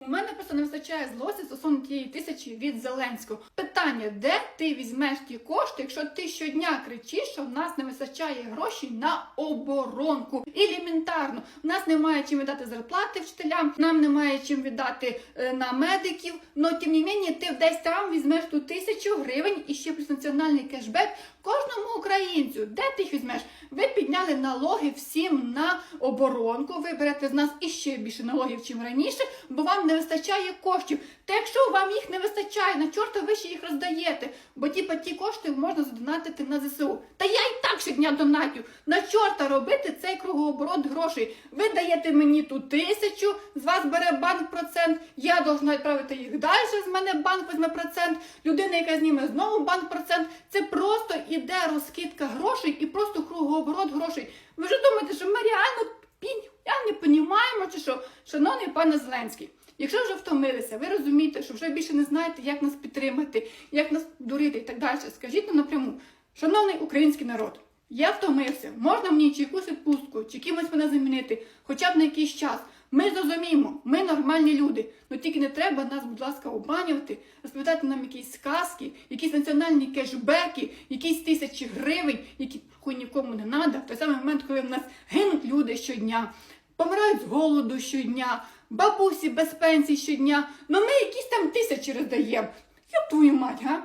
У мене просто не вистачає злості стосовно тієї тисячі від Зеленського. Питання, де ти візьмеш ті кошти, якщо ти щодня кричиш, що в нас не вистачає грошей на оборонку. Елементарно, в нас немає чим віддати зарплати вчителям, нам немає чим віддати е, на медиків. Но тим не мені, ти десь там візьмеш ту тисячу гривень і ще плюс національний кешбек кожному українцю. Де ти їх візьмеш? Ви підняли налоги всім на оборонку. Ви берете з нас іще більше налогів, чим раніше, бо вам не вистачає коштів. Та якщо вам їх не вистачає, на чорта ви ще їх роздаєте, бо ті ті кошти можна задонатити на ЗСУ. Та я і так щодня донатю. На чорта робити цей кругооборот грошей. Ви даєте мені ту тисячу, з вас бере банк процент, я должна відправити їх далі, з мене банк візьме процент, людина, яка зніме знову банк процент. Це просто іде розкидка грошей і просто кругооборот грошей. Ви ж думаєте, що ми реально? Я не понімаємо, чи що, шановний пане Зеленський. Якщо вже втомилися, ви розумієте, що вже більше не знаєте, як нас підтримати, як нас дурити і так далі. Скажіть нам напряму, шановний український народ, я втомився. Можна мені чи якусь відпустку, чи кимось мене замінити, хоча б на якийсь час. Ми зрозуміємо, ми нормальні люди. Ну тільки не треба нас, будь ласка, обманювати, розповідати нам якісь сказки, якісь національні кешбеки, якісь тисячі гривень, які хуй нікому не треба. В той самий момент, коли в нас гинуть люди щодня, помирають з голоду щодня, бабусі без пенсій щодня. Ну ми якісь там тисячі роздаємо. Я твою мать, га?